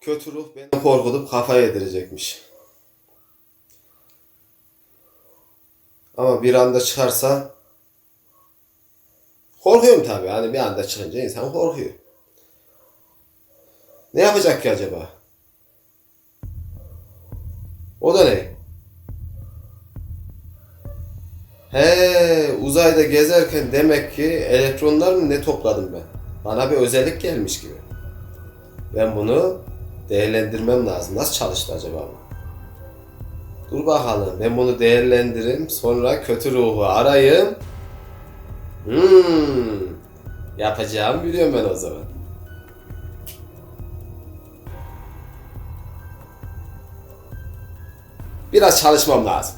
kötü ruh beni korkutup kafa yedirecekmiş. Ama bir anda çıkarsa korkuyorum tabii. Hani bir anda çıkınca insan korkuyor. Ne yapacak ki acaba? O da ne? He, uzayda gezerken demek ki elektronlar mı ne topladım ben? Bana bir özellik gelmiş gibi. Ben bunu değerlendirmem lazım. Nasıl çalıştı acaba bu? Dur bakalım. Ben bunu değerlendireyim. Sonra kötü ruhu arayayım. Hmm. Yapacağımı biliyorum ben o zaman. Biraz çalışmam lazım.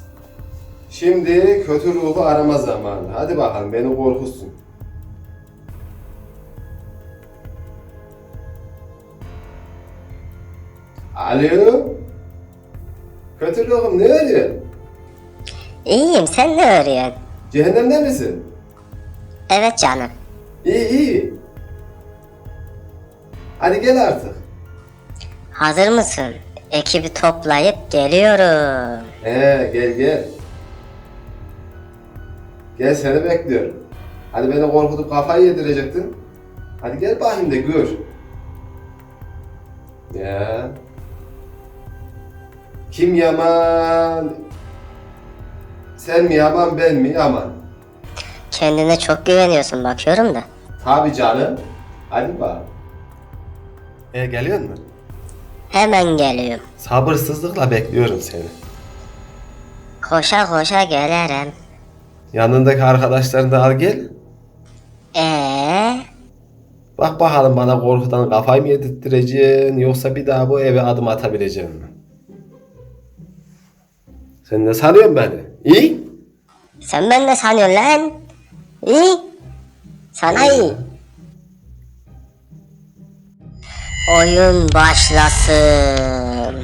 Şimdi kötü ruhu arama zamanı. Hadi bakalım beni korkutsun. Alo? Kötü ne arıyorsun? İyiyim sen ne arıyorsun? Cehennemde misin? Evet canım. İyi iyi. Hadi gel artık. Hazır mısın? Ekibi toplayıp geliyorum. He gel gel. Gel seni bekliyorum. Hadi beni korkutup kafayı yedirecektin. Hadi gel bakayım da gör. Ya. Kim yaman? Sen mi yaman ben mi yaman? Kendine çok güveniyorsun bakıyorum da. Tabi canım. Hadi bak. E geliyor mu? Hemen geliyorum. Sabırsızlıkla bekliyorum seni. Koşa koşa gelirim. Yanındaki arkadaşlarını da al gel. Ee, Bak bakalım bana korkudan kafayı mı yedirttireceksin yoksa bir daha bu eve adım atabilecek mi? Sen ne sanıyorsun beni? İyi? sen ben ne sanıyorsun lan? İyi. Sana iyi. Oyun başlasın.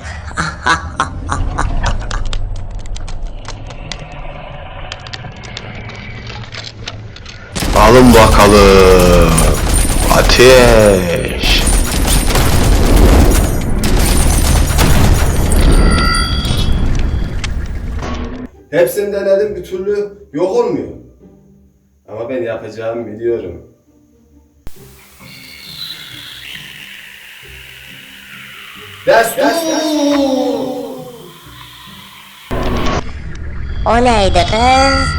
Alın bakalım. Ateş. Hepsini denedim bir türlü yok olmuyor. Ama ben yapacağımı biliyorum. Destur! O neydi kız?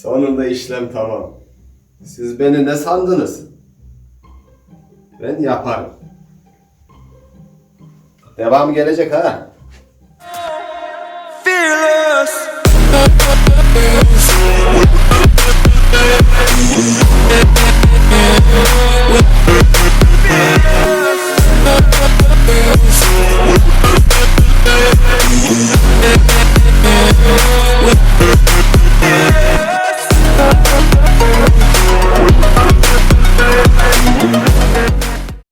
Sonunda işlem tamam. Siz beni ne sandınız? Ben yaparım. Devam gelecek ha.